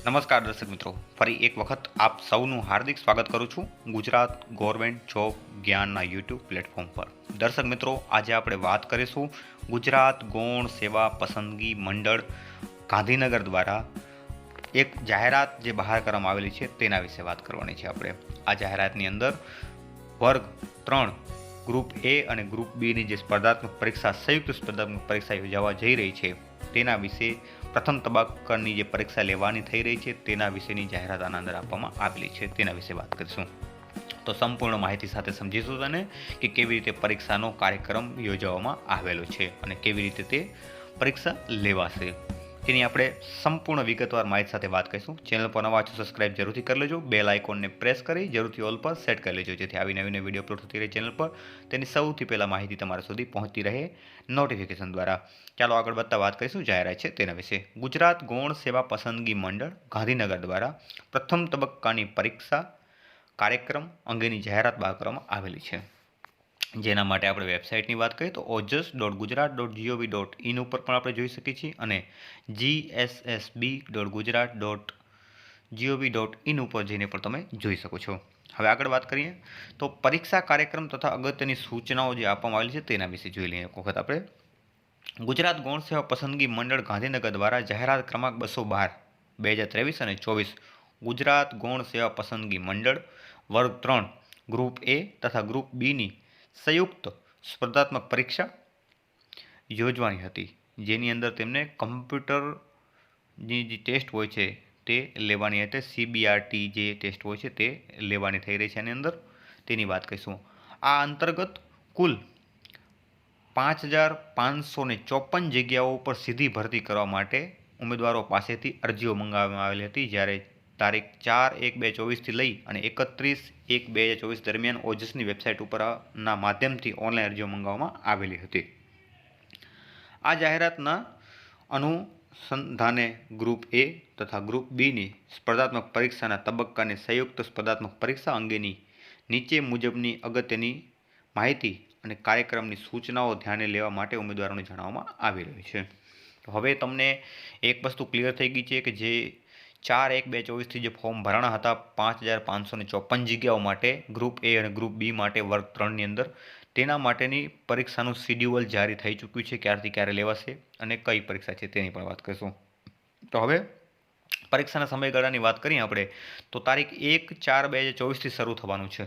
નમસ્કાર દર્શક મિત્રો, ફરી એક વખત આપ સૌનું હાર્દિક સ્વાગત કરું છું ગુજરાત ગવર્મેન્ટ જોબ જ્ઞાનના યુટ્યુબ પ્લેટફોર્મ પર. દર્શક મિત્રો, આજે આપણે વાત કરીશું ગુજરાત ગૌણ સેવા પસંદગી મંડળ ગાંધીનગર દ્વારા એક જાહેરાત જે બહાર કરવામાં આવેલી છે તેના વિશે વાત કરવાની છે આપણે. આ જાહેરાતની અંદર વર્ગ ત્રણ ગ્રુપ એ અને ગ્રુપ બીની જે સ્પર્ધાત્મક પરીક્ષા, સંયુક્ત સ્પર્ધાત્મક પરીક્ષા યોજાવા જઈ રહી છે તેના વિશે પ્રથમ તબક્કાની જે પરીક્ષા લેવાની થઈ રહી છે, તેના વિશેની જાહેરાત આના અંદર આપવામાં આવેલી છે. તેના વિશે વાત કરીશું. તો સંપૂર્ણ માહિતી સાથે સમજીશું તને કે કેવી રીતે પરીક્ષાનો કાર્યક્રમ યોજવામાં આવેલો છે અને કેવી રીતે તે પરીક્ષા લેવાશે. તેની આપણે સંપૂર્ણ વિગતવાર માહિતી સાથે વાત કરીશું. ચેનલ પર નવા છો સબસ્ક્રાઇબ જરૂરથી કરી લેજો. બેલ આઇકોનને પ્રેસ કરી જરૂરથી ઓલ પર સેટ કરી લેજો, જેથી આવી નવી નવી વીડિયો અપલોડ થતી રહે ચેનલ પર. તેની સૌથી પહેલાં માહિતી તમારા સુધી પહોંચતી રહે નોટિફિકેશન દ્વારા. ચાલો આગળ વધતા વાત કરીશું. જાહેરાત છે તેના વિશે. ગુજરાત ગૌણ સેવા પસંદગી મંડળ ગાંધીનગર દ્વારા પ્રથમ તબક્કાની પરીક્ષા કાર્યક્રમ અંગેની જાહેરાત બહાર કરવામાં આવેલી છે. જેના માટે આપણે વેબસાઇટની વાત કરીએ તો Ojas dot Gujarat dot G O V dot in ઉપર પણ આપણે જોઈ શકીએ છીએ અને GSSB dot Gujarat dot G O V dot in ઉપર જઈને પણ તમે જોઈ શકો છો. હવે આગળ વાત કરીએ તો પરીક્ષા કાર્યક્રમ તથા અગત્યની સૂચનાઓ જે આપવામાં આવેલી છે તેના વિશે જોઈ લઈએ. એક વખત આપણે ગુજરાત ગૌણ સેવા પસંદગી મંડળ ગાંધીનગર દ્વારા જાહેરાત ક્રમાંક બસો બાર, બે હજાર ત્રેવીસ અને ચોવીસ ગુજરાત ગૌણ સેવા પસંદગી મંડળ વર્ગ ત્રણ, ગ્રુપ એ તથા ગ્રુપ બીની સંયુક્ત સ્પર્ધાત્મક પરીક્ષા યોજવાની હતી. જેની અંદર તેમને કમ્પ્યુટરની જે ટેસ્ટ હોય છે તે લેવાની હતી. સીબીઆરટી જે ટેસ્ટ હોય છે તે લેવાની થઈ રહી છે. એની અંદર તેની વાત કરીશું આ અંતર્ગત કુલ પાંચ હજાર પાંચસો ને ચોપન જગ્યાઓ પર સીધી ભરતી કરવા માટે ઉમેદવારો પાસેથી અરજીઓ મંગાવવામાં આવેલી હતી. જ્યારે તારીખ ચાર એક બે ચોવીસથી લઈ અને એકત્રીસ એક બે ચોવીસ દરમિયાન ઓજસની વેબસાઇટ ઉપરના માધ્યમથી ઓનલાઈન અરજીઓ મંગાવવામાં આવેલી હતી. આ જાહેરાતના અનુસંધાને ગ્રુપ એ તથા ગ્રુપ બીની સ્પર્ધાત્મક પરીક્ષાના તબક્કાની સંયુક્ત સ્પર્ધાત્મક પરીક્ષા અંગેની નીચે મુજબની અગત્યની માહિતી અને કાર્યક્રમની સૂચનાઓ ધ્યાને લેવા માટે ઉમેદવારોને જણાવવામાં આવી રહી છે. હવે તમને એક વસ્તુ ક્લિયર થઈ ગઈ છે કે જે ચાર એક બે ચોવીસથી જે ફોર્મ ભરાણા હતા, પાંચ હજાર પાંચસોને ચોપન જગ્યાઓ માટે, ગ્રુપ એ અને ગ્રુપ બી માટે વર્ગ ત્રણની અંદર. તેના માટેની પરીક્ષાનું શિડ્યુઅલ જારી થઈ ચૂક્યું છે, ક્યારથી ક્યારે લેવાશે અને કઈ પરીક્ષા છે તેની પણ વાત કરીશું. તો હવે પરીક્ષાના સમયગાળાની વાત કરીએ આપણે, તો તારીખ એક ચાર બે હજાર ચોવીસથી શરૂ થવાનું છે.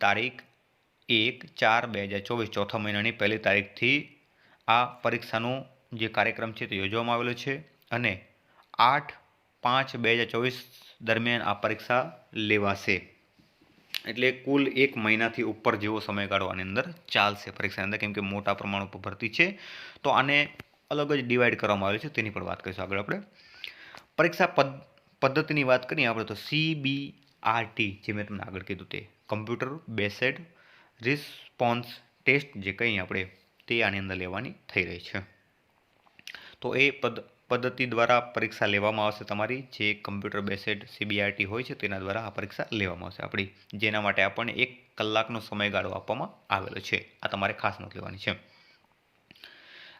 તારીખ એક ચાર બે હજાર ચોવીસ ચોથા મહિનાની પહેલી તારીખથી આ પરીક્ષાનો જે કાર્યક્રમ છે તે યોજવામાં આવેલો છે અને આઠ પાંચ બે હજાર ચોવીસ દરમિયાન આ પરીક્ષા લેવાશે. એટલે કુલ એક મહિનાથી ઉપર જેવો સમયગાળો આની અંદર ચાલશે પરીક્ષાની અંદર, કેમ કે મોટા પ્રમાણ ઉપર ભરતી છે. તો આને અલગ જ ડિવાઈડ કરવામાં આવે છે, તેની પણ વાત કરીશું આગળ આપણે. પરીક્ષા પદ પદ્ધતિની વાત કરીએ આપણે તો સી બી આર ટી જે મેં તમને આગળ કીધું તે કમ્પ્યુટર બેસેડ રિસ્પોન્સ ટેસ્ટ જે કંઈ આપણે, તે આની અંદર લેવાની થઈ રહી છે. તો એ પદ પદ્ધતિ દ્વારા પરીક્ષા લેવામાં આવશે તમારી. જે કમ્પ્યુટર બેસેડ સીબીઆરટી હોય છે તેના દ્વારા આ પરીક્ષા લેવામાં આવશે. આપણી જેના માટે આપણને એક કલાકનો સમયગાળો આપવામાં આવેલો છે. આ તમારે ખાસ નોંધ લેવાની છે.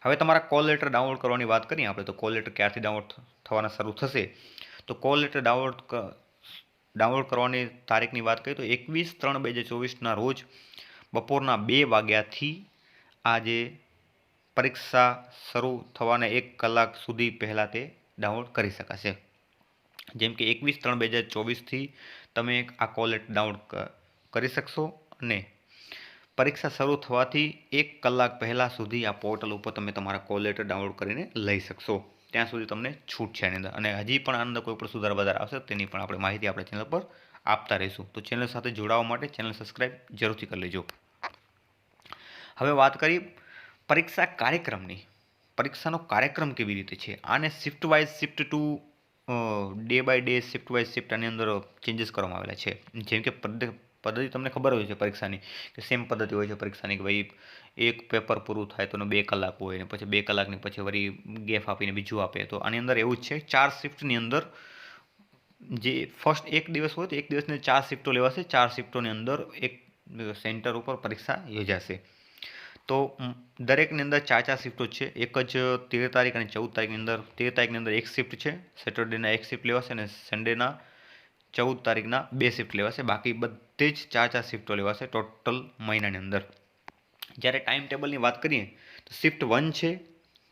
હવે તમારા કોલ લેટર ડાઉનલોડ કરવાની વાત કરીએ આપણે, તો કોલ લેટર ક્યારથી ડાઉનલોડ થવાના શરૂ થશે? તો કોલ લેટર ડાઉનલોડ ડાઉનલોડ કરવાની તારીખની વાત કરીએ, તો એકવીસ ત્રણ બે હજાર ચોવીસના રોજ બપોરના બે વાગ્યાથી આ જે પરીક્ષા શરૂ થવાના એક કલાક સુધી પહેલાં તે ડાઉનલોડ કરી શકાશે. જેમ કે એકવીસ ત્રણ બે હજાર ચોવીસથી તમે આ કોલેટ ડાઉનલોડ કરી શકશો અને પરીક્ષા શરૂ થવાથી એક કલાક પહેલાં સુધી આ પોર્ટલ ઉપર તમે તમારા કોલેટ ડાઉનલોડ કરીને લઈ શકશો. ત્યાં સુધી તમને છૂટ છે આની અંદર. અને હજી પણ આનંદ કોઈ પણ સુધાર વધારે આવશે, તેની પણ આપણે માહિતી આપણે ચેનલ પર આપતા રહીશું. તો ચેનલ સાથે જોડાવા માટે ચેનલ સબસ્ક્રાઈબ જરૂરથી કરી લેજો. હવે વાત કરી પરીક્ષા કાર્યક્રમની, પરીક્ષાનો કાર્યક્રમ કેવી રીતે છે? આને shift wise shift to day by day shift wise shift આની અંદર ચેન્જીસ કરવામાં આવેલા છે. જેમ કે પદ્ધતિ તમને ખબર હોય છે પરીક્ષાની, કે સેમ પદ્ધતિ હોય છે પરીક્ષાની કે ભાઈ એક પેપર પૂરું થાય તો બે કલાક હોય ને પછી બે કલાકની પછી વળી ગેફ આપીને બીજું આપે. તો આની અંદર એવું જ છે, ચાર શિફ્ટની અંદર જે ફર્સ્ટ એક દિવસ હોય તો એક દિવસની ચાર શિફ્ટો લેવાશે, ચાર શિફ્ટોની અંદર એક સેન્ટર ઉપર પરીક્ષા યોજાશે. તો દરેકની અંદર ચાર ચાર શિફ્ટો છે. એક જ તેર તારીખ અને ચૌદ તારીખની અંદર, તેર તારીખની અંદર એક શિફ્ટ છે. સેટરડેના એક શિફ્ટ લેવાશે અને સન્ડેના ચૌદ તારીખના બે શિફ્ટ લેવાશે. બાકી બધી જ ચાર ચાર શિફ્ટો લેવાશે ટોટલ મહિનાની અંદર. જ્યારે ટાઈમ ટેબલની વાત કરીએ, તો શિફ્ટ વન છે.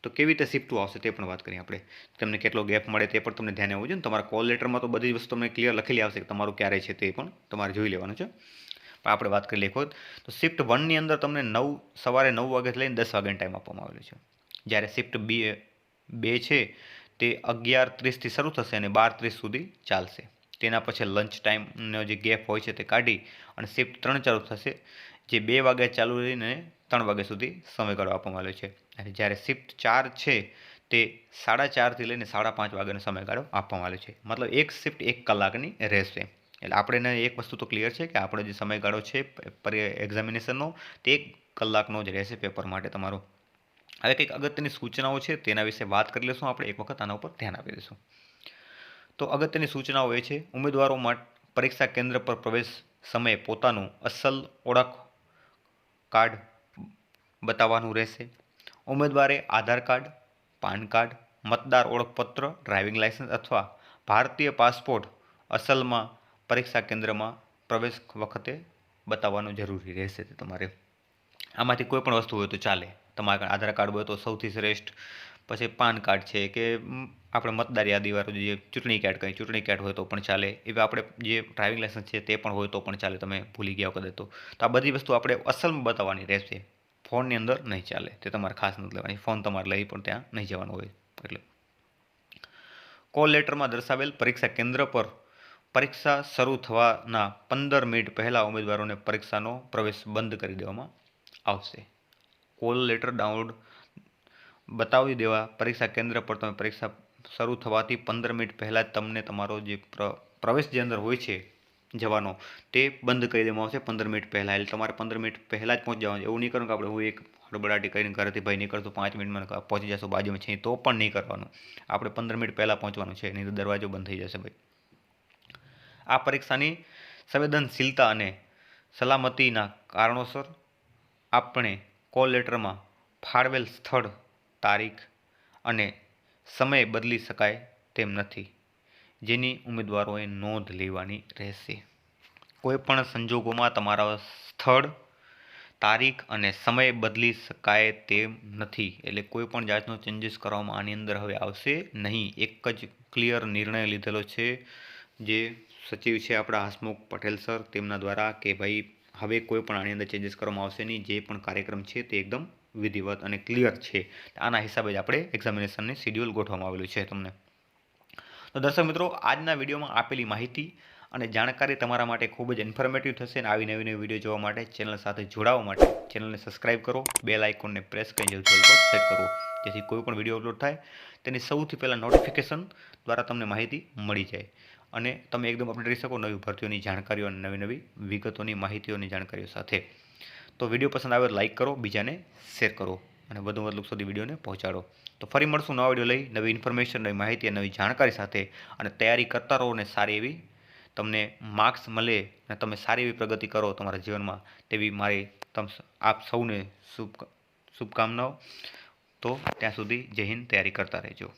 તો કેવી રીતે શિફ્ટ આવશે તે પણ વાત કરીએ આપણે. તમને કેટલો ગેપ મળે તે પણ તમને ધ્યાન આવવું જોઈએ. ને તમારા કોલ લેટરમાં તો બધી જ વસ્તુ તમને ક્લિયર લખેલી આવશે કે તમારું ક્યારે છે તે પણ તમારે જોઈ લેવાનું છે. આપણે વાત કરી લઈએ તો શિફ્ટ વનની અંદર તમને નવ, સવારે નવ વાગ્યાથી લઈને દસ વાગ્યાનો ટાઈમ આપવામાં આવેલો છે. જ્યારે શિફ્ટ બી, બે છે, તે અગિયાર ત્રીસથી શરૂ થશે અને બાર ત્રીસ સુધી ચાલશે. તેના પછી લંચ ટાઈમનો જે ગેપ હોય છે તે કાઢી અને શિફ્ટ ત્રણ ચાલુ થશે, જે બે વાગ્યા ચાલુ રહીને ત્રણ વાગ્યા સુધી સમયગાળો આપવામાં આવ્યો છે. અને જ્યારે શિફ્ટ ચાર છે, તે સાડા ચારથી લઈને સાડા પાંચ વાગ્યાનો સમયગાળો આપવામાં આવ્યો છે. મતલબ એક શિફ્ટ એક કલાકની રહેશે. એટલે આપણે એક વસ્તુ તો ક્લિયર છે કે આપણો જે સમયગાળો છે એક્ઝામિનેશનનો તે કલાકનો જ રહેશે પેપર માટે તમારો. હવે કંઈક અગત્યની સૂચનાઓ છે તેના વિશે વાત કરી લઈશું આપણે એક વખત આના ઉપર ધ્યાન આપી દઈશું. તો અગત્યની સૂચનાઓ એ છે, ઉમેદવારો માટે પરીક્ષા કેન્દ્ર પર પ્રવેશ સમયે પોતાનું અસલ ઓળખ કાર્ડ બતાવવાનું રહેશે. ઉમેદવારે આધાર કાર્ડ, પાન કાર્ડ, મતદાર ઓળખપત્ર, ડ્રાઇવિંગ લાયસન્સ અથવા ભારતીય પાસપોર્ટ અસલમાં પરીક્ષા કેન્દ્રમાં પ્રવેશ વખતે બતાવવાનું જરૂરી રહેશે તમારે. આમાંથી કોઈ પણ વસ્તુ હોય તો ચાલે. તમારા આધાર કાર્ડ હોય તો સૌથી શ્રેષ્ઠ. પછી પાન કાર્ડ છે કે આપણે મતદાર યાદીવાળું જે ચૂંટણી કાર્ડ કંઈ ચૂંટણી કાર્ડ હોય તો પણ ચાલે. એવા આપણે જે ડ્રાઇવિંગ લાયસન્સ છે તે પણ હોય તો પણ ચાલે, તમે ભૂલી ગયા કદાચ તો. તો આ બધી વસ્તુ આપણે અસલમાં બતાવવાની રહેશે. ફોનની અંદર નહીં ચાલે. તે તમારે ખાસ નથી લેવાની. ફોન તમારે લઈ પણ ત્યાં નહીં જવાનું હોય. એટલે કોલ લેટરમાં દર્શાવેલ પરીક્ષા કેન્દ્ર પર પરીક્ષા શરૂ થવાના પંદર મિનિટ પહેલાં ઉમેદવારોને પરીક્ષાનો પ્રવેશ બંધ કરી દેવામાં આવશે. કોલ લેટર ડાઉનલોડ બતાવી દેવા પરીક્ષા કેન્દ્ર પર તમે પરીક્ષા શરૂ થવાથી પંદર મિનિટ પહેલાં તમને તમારો જે પ્ર- પ્રવેશ જે અંદર હોય છે જવાનો તે બંધ કરી દેવામાં આવશે પંદર મિનિટ પહેલાં. એટલે તમારે પંદર મિનિટ પહેલાં જ પહોંચી જવાનું એવું નહીં કરવાનું કે આપણે હું એક હડબડાટી કરીને ઘરેથી ભાઈ નીકળતું, પાંચ મિનિટમાં પહોંચી જશું, બાજુમાં છે તો પણ નહીં કરવાનું. આપણે પંદર મિનિટ પહેલાં પહોંચવાનું છે. નહીં તો દરવાજો બંધ થઈ જશે ભાઈ. આ પરીક્ષાની સંવેદનશીલતા અને સલામતીના કારણોસર આપણે કોલ લેટરમાં ફાળવેલ સ્થળ, તારીખ અને સમય બદલી શકાય તેમ નથી. જેની ઉમેદવારોએ નોંધ લેવાની રહેશે. કોઈપણ સંજોગોમાં તમારા સ્થળ, તારીખ અને સમય બદલી શકાય તેમ નથી. એટલે કોઈ પણ જાતનો ચેન્જીસ કરવામાં આની અંદર હવે આવશે નહીં. એક જ ક્લિયર નિર્ણય લીધેલો છે જે સચિવ છે આપણા હસમુખ પટેલ સર, તેમના દ્વારા કે ભાઈ, હવે કોઈ પણ આની અંદર ચેન્જીસ કરવામાં આવશે નહીં. જે પણ કાર્યક્રમ છે તે એકદમ વિધિવત અને ક્લિયર છે. આના હિસાબે જ આપણે એક્ઝામિનેશનને શેડ્યુલ ગોઠવવામાં આવેલું છે તમને. તો દર્શક મિત્રો, આજના વિડીયોમાં આપેલી માહિતી અને જાણકારી તમારા માટે ખૂબ જ ઇન્ફોર્મેટિવ થશે અને આવી નવી નવી વીડિયો જોવા માટે ચેનલ સાથે જોડાવા માટે ચેનલને સબસ્ક્રાઇબ કરો. બેલ આઇકોનને પ્રેસ કરીને જરૂર પર સેટ કરો. જેથી કોઈ પણ વીડિયો અપલોડ થાય, તેની સૌથી પહેલાં નોટિફિકેશન દ્વારા તમને માહિતી મળી જાય. અને તમે એકદમ અપડેટ રહી શકો નવી ભરતીઓની જાણકારીઓ અને નવી નવી વિગતોની માહિતીઓની જાણકારીઓ સાથે. તો વીડિયો પસંદ આવે લાઇક કરો, બીજાને શેર કરો અને વધુ વધુ સુધી વિડીયોને પહોંચાડો. તો ફરી મળશું નવા વીડિયો લઈ નવી ઇન્ફોર્મેશન નવી માહિતી નવી જાણકારી સાથે અને તૈયારી કરતા રહો અને સારી એવી તમને માર્ક્સ મળે અને તમે સારી એવી પ્રગતિ કરો તમારા જીવનમાં તેવી મારી તમ આપ સૌને શુભ શુભકામનાઓ. તો ત્યાં સુધી જય હિન્દ, તૈયારી કરતા રહેજો.